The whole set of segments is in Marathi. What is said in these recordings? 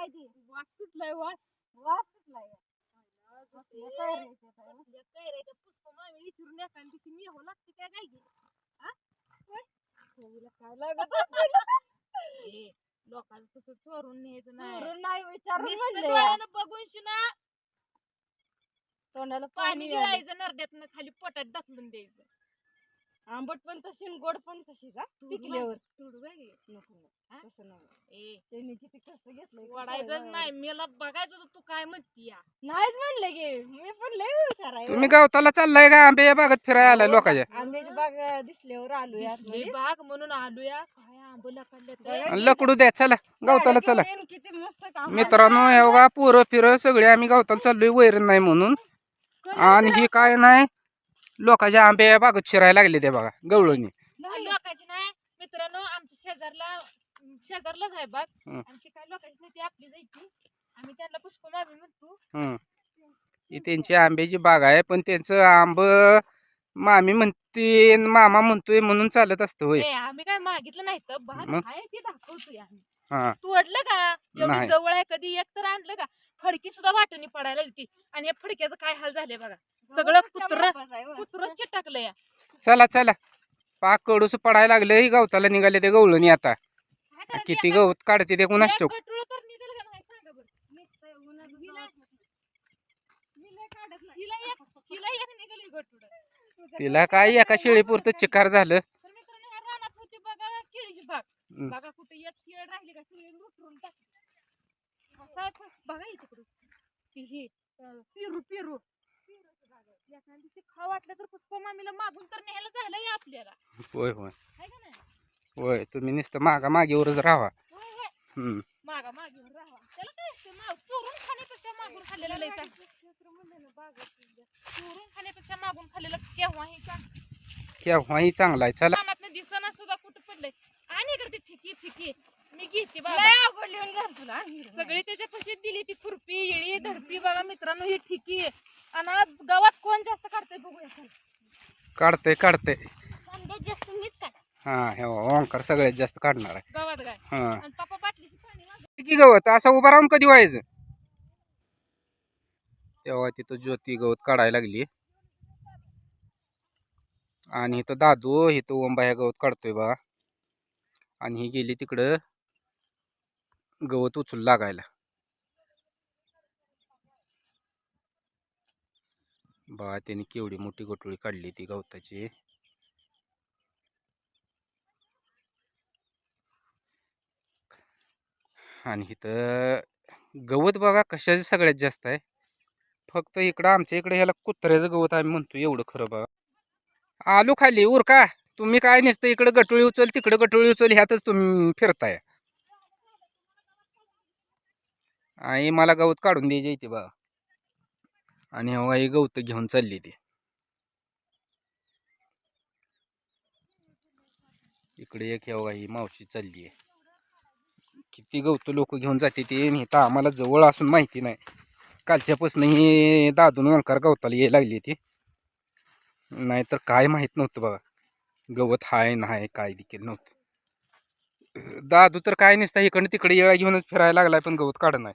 काय ती वास सुटलाय वास. वास सुटलाय. कसलं काय रे ते काय? कसल्या कैऱ्याच्या पुष्प मामी विचारून एका दिवशी मी हो लागते काय काय घे चवीला काय लागत असेल? ए लोकांचं तसं चोरून न्यायचं नाही. चोरून नाही विचारून नुसतं म्हणले. डोळ्यानं बघून शिना. तोंडाला पाणी पाणी आलं. गिळायचं नरड्यातनं खाली पोटात ढकलून द्यायचं. आंबट पण तशी आणि गोड पण तशीच हा? पिकल्यावर. तुडू बाई. नको नको. हा? तसं नाही. ए. त्यांनी किती कष्ट घेतलंय ते वडायचंच सगळं. नाही. मला बघायचं होतं तू काय म्हणती या? नाहीच म्हणले गे मी पण लय हुशार आहे. तुम्ही गवताला चाललाय का? आंबे बागत फिरायला आलाय हो, लोकांच्या आंब्याची बाग अं, दिसल्यावर आलो दिसली बाग म्हणून आलूया काय आंबला काढले बघा. आणि लकडू द्या चला. गवताला चला. किती मस्त काम मित्रांनो हे बघा पोरं फिरं सगळे आम्ही गवताला चाललोय वैरण नाही म्हणून. आणि ही काय नाही लोकांच्या आंबे बागत शिरायला लागले ते बघा गवळणी. लोकांची नाही. मित्रांनो आमच्या शेजारला शेजारलाच आहे बाग. हं. आणि ती काय लोकांची नाही ती आपली जायची. आम्ही त्यांना पुष्प मामी म्हणतो. ही. त्यांची आंब्याची बाग आहे पण त्यांचं आंब मामी म्हणते न मामा म्हणतोय म्हणून चालत असतं होय. ए, आम्ही काय मागितलं नाही तर बाग मग? आहे ते दाखवतोय आम्ही. हा. तोडलं का? एवढी नाही. जवळ आहे कधी? एक तर आणलं का? फडकी सुद्धा वाटणी पडायला लागली आणि या फडक्याचं काय हाल झाले बघा. सगळं कुत्र कुत्रच चिटकलं या चला चला. पाक कडूस पडायला लागलं ही गवताला निघाले ते गवळणी आता. किती गवत काढते ते कुणाच ठेव गटुळं. तिला काय एका शेळीपुरतं चिकार झालं. तर मित्रांनो ह्या रानात होती बघा टाकली. हे पेरू पेरू. एखाद्या दिवशी खा वाटलं तर पुष्प मामीला मागून तर न्यायला झालं या आपल्याला. होय होय. आहे का नाही? होय तुम्ही नुसतं मागा मागेवरच राहा. होय होय. हम्म. मागा मागेवर राहा. त्याला काय असतं? माग चोरून खाण्यापेक्षा मागून खाल्लेलं लय चांगलं. चोरून खाण्यापेक्षा मागून खाल्लेलं केव्हाही चांगलं? केव्हाही चांगला आहे. चला. कानातनं दिसना सुद्धा कुठं पडलंय. आणि इकडे ती फिकी फिकी मी घेते बाबा. अवघड लिहून घाल तुला. आणि सगळी त्याच्या कशी दिली ती खुरपी येळी धडपी. बघा मित्रांनो ही ठिकी आणि आज गावात कोण जास्त काढतंय बघूया चल. काढतंय काढतंय. कांद्यात जास्त मीच काढ. हा हे ओंकार सगळ्यात जास्त काढणार आहे. गावात गाय हा. आणि पप्पा बाटलीची पाणी मागं. की गवत? असं उभं राहून कधी व्हायचं? तेव्हा तिथं ज्योती गवत काढायला लागली. आणि इथं दादू इथं ओंबा ह्या गवत काढतोय बा आणि ही गेली तिकडं गवत उचलू लागायला. बा त्याने केवढी मोठी गोटोळी काढली ती गवताची. आणि इथं गवत बघा कशाचं सगळ्यात जास्त आहे. फक्त इकडं आमच्या इकडे ह्याला कुत्र्याचं गवत आम्ही म्हणतो एवढं खरं बघा. आलो खाली उरका. तुम्ही काय नसतं इकडं गटोळी उचल तिकडं गटोळी उचल ह्यातच तुम्ही फिरताय. आणि मला गवत काढून द्यायचे इथे बघा. आणि हवा ही गवत घेऊन चालली ती. इकडे एक हवा ही मावशी चालली आहे. किती गवत लोक घेऊन जाते ते आणि आम्हाला जवळ असून माहिती नाही. कालच्यापासून ही दादून ओंकार गवताला यायला लागली ती नाहीतर काय माहीत नव्हतं बघा गवत हाय नाही काय देखील नव्हतं. दादू तर काय नसतं इकडनं तिकडे येळा घेऊनच फिरायला लागलाय पण गवत काढ नाही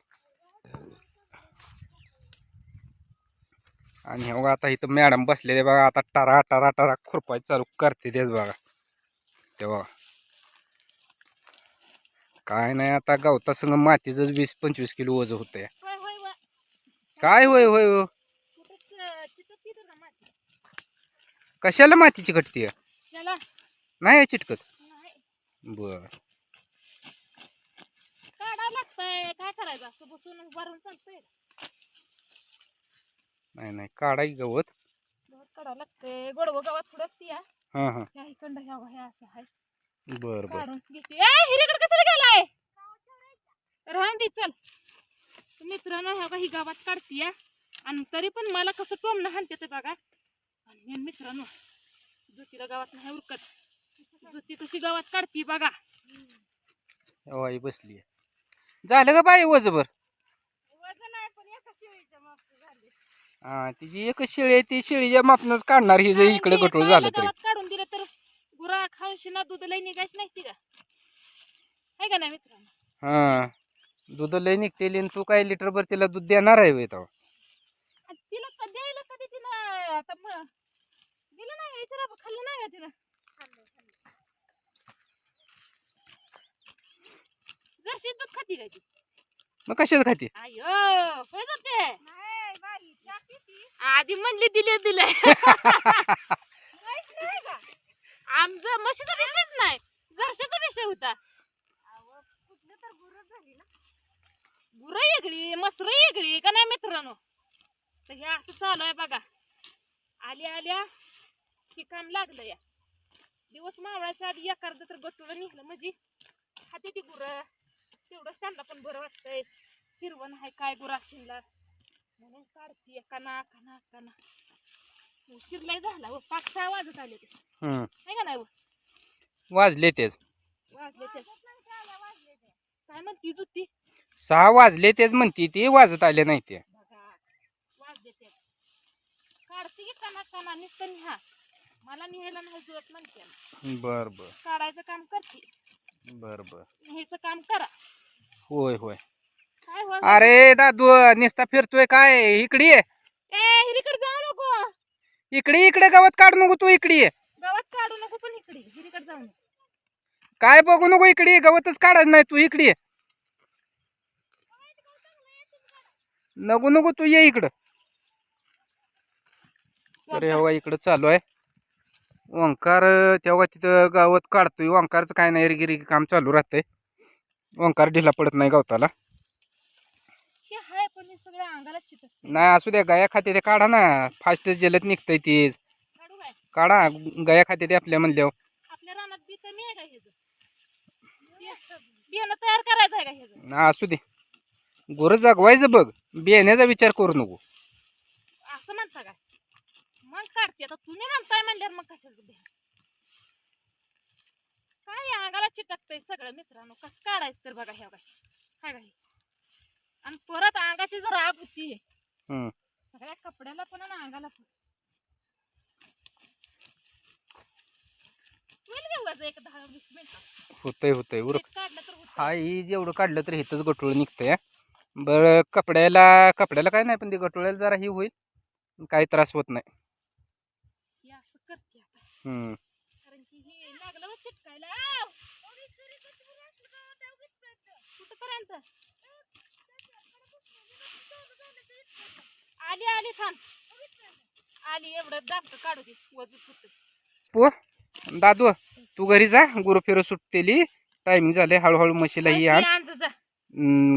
आणि हे बघा आता इथं मॅडम बसलेले बघा आता टारा टारा टारा खुरपाय चालू करते तेच बघा. तेव्हा काय नाही आता गवतासंग मातीचं वीस पंचवीस किलो वज होय काय होय होय हो माती? कशाला मातीची कटती त्याला नाही चिटकत? बर. काय करायचं? नाही नाही. काढाय गवत? गवत काढावं लागतंय गोडवं गावात थोडं असते या हां हां. ह्या ह्या असं आहे बर बर. काढून घेते. ए हिरीकडे कशाला गेलाय? राहून दे चल. तर मित्रांनो ह्या ही गावात काढते या आणि तरी पण मला कसं टोमणं हाणते ते बघा. आणि मित्रांनो ज्योतीला गावात नाही उरकत. ज्योती कशी गावात काढते बघा. वाई बसली झालं का बाई वजबर वजन आहे पण एका शिळीच्या मागचं झाले हा तिची एकच शेळी आहे ती शेळीच्या मापनच काढणार ही जर इकडे गटोळ झालं तरी. काढून दिलं तर गुरा खाऊन शिना दूध लई निघायच नाही ती का आहे का नाही मित्रांनो? हा दूध लय निघते आणि तू काय लिटरभर तिला दूध देणार आहे होय तेव्हा आणि तिला क- द्यायला कधी तिला आता मग दिलं नाही विचारा खाल्लं नाही का तिनं जरशी दूध खाती ती? मग कशाच खाते? अयो जाते आधी म्हणली दिले दिले. आमचा म्हशीचा विषयच नाही जरशाचा विषय होता. गुरं वेगळी मसर वेगळी का नाही मित्रांनो? तर हे असं चालू आहे बघा. आल्या आल्या हे काम लागलं या. दिवस मावळाच्या आधी एखादं तर गटुळं निघलं म्हणजे हाती ती गुरं. तेवढंच त्यांना पण बरं वाटतंय. हिरवण आहे काय गुरं शिरला म्हणून काढते काना काना काना शिरलाय झाला व पाच सहा वाजत आले ते. हम्म. आहे का नाही व? वाजले तेच. वाजले ते काय म्हणती जुती? सहा वाजले तेच म्हणती ती वाजत आले नाही ते. बघा वाजले ते काढते की काना काना नुसतं न्हा मला निहायला नाही जुळत म्हणते. बर बर. काढायचं काम करते. बर बर. न्यायचं काम करा. होय होय. अरे दादू निस्ता फिरतोय काय? इकडे ये. ए हिरीकडे जाऊ नको. इकडे इकडे गवत काढू नको तू इकडे ये. गावात काढू नको पण इकडे हिरीकडे जाऊ नको. काय बघू नको इकडे. गवतच काढायचं नाही तू इकडे ये. नको नको तू ये इकडं. तर हेव्हा इकडं चालू आहे. ओंकार तेव्हा तिथं गावात काढतोय. ओंकारचं काय नाही रिगिरी काम चालू राहतंय. ओंकार ढिला पडत नाही गवताला. अंगाला नाही असू द्या गाया खाते ते काढा ना. फास्ट जलद निघतंय तेच काढू काय? काढा गाया खाते ते आपल्या म्हणल्यावर. आपल्या रानात बी कमी आहे का ह्याचं बियाणं तयार करायचं आहे का ह्याचं ना असू दे. गोरं जगवायचं बघ. बियाण्याचा विचार करू नको. असं म्हणता मग काढते. आता तुम्ही म्हणताय म्हणल्यावर मग कशाचं काय या अंगाला चिटकतंय सगळं मित्रांनो? कसं काढायचं तर बघा ह्या काय काय आणि परत अंगाची जर आग होती हम्म. सगळ्या कपड्याला पण आणि अंगाला पण. होईल घेऊ एक दहा वीस मिनिटं? होतंय होतंय. उरक. एक काढलं तर होतं. हा ही जेवढं काढलं तर इथंच गटोळ निघतंय बरं कपड्याला कपड्याला काय नाही पण ते गटोळ्याला जरा ही होईल. काही त्रास होत नाही. हे असं करते आता. हम्म. कारण की हे लागलं बघ चिटकायला आव! कुठपर्यंत आली आली थांब. आली एवढं दाबत काढू दे पो दादू तू घरी जा गुरु फिरं सुटतेली टायमिंग झाले हळूहळू म्हशीला ही आण. जा.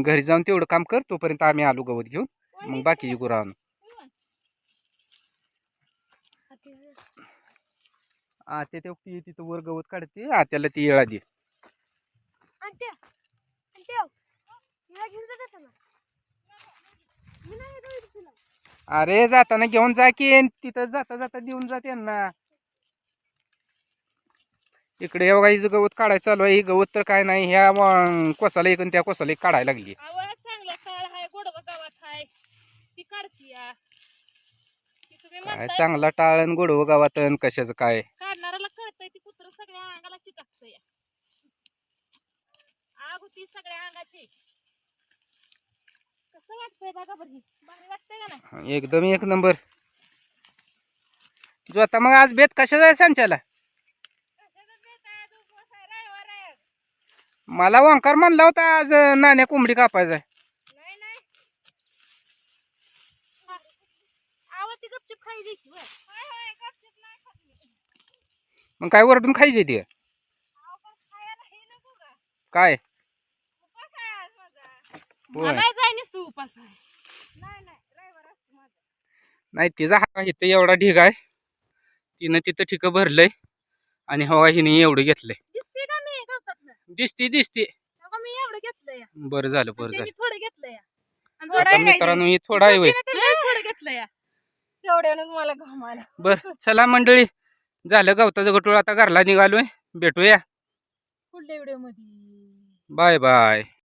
घरी जाऊन तेवढं काम कर तोपर्यंत आम्ही आलो गवत घेऊन मग बाकीची गुरं आणू. आत्या ते ती तिथं वर गवत काढते आत्याला ती येळा दे. अरे जाताना घेऊन जा की तिथं जाता जाता देऊन जा त्यांना. इकडे हे बघा हिचं गवत काढायचं चालू आहे ही गवत तर काय नाही ह्या कोसाला एक आणि त्या कोसाला एक काढायला लागली. चांगला काळ गोडवा गावात ती काढती काय चांगला टाळण गोडवं गावात कशाचं काय? काढणाऱ्याला कळतंय ती कुत्र सगळ्या अंगाला चिटकतंय आग होती सगळ्या अंगाची. कसं वाटतंय बघा बरं. भारी वाटतंय का नाही एकदम एक नंबर जो आता मग आज बेत कशाचा आहे सांच्याला मला वंकार म्हणला होता आज अं, नाण्या कोंबडी कापायचा आहे नाही नाही आव ती गपचूप खाई द्यायची होय. होय, होय, गपचूप नाही खात मी. मग काय वरडून खायची ती आव, पण खायला हे नको का? काय उपास आहे आज माझा. होय. मला नुसतं उपास आहे. नाही नाही रविवार असतो माझा. नाही तिचा हा इथं एवढा ढीग आहे. तिनं तिथं ठिकं भरलंय आणि हवा हिने एवढं घेतलंय. दिसते का मी गवतातलं? दिसती दिसती. तेव्हा मी एवढं घेतलंय. बरं झालं बरं त्यांनी झालं. थोडं घेतलंय. आणि आता जोडायला मित्रांनो हे थोडा आहे त्यांनी थोडं घेतलंय. तेवढ्यानं मला घाम आला. बर चला मंडळी. झालं गवताचं गटोळ आता घरला निघालोय. भेटूया. पुढल्या व्हिडिओमध्ये बाय बाय.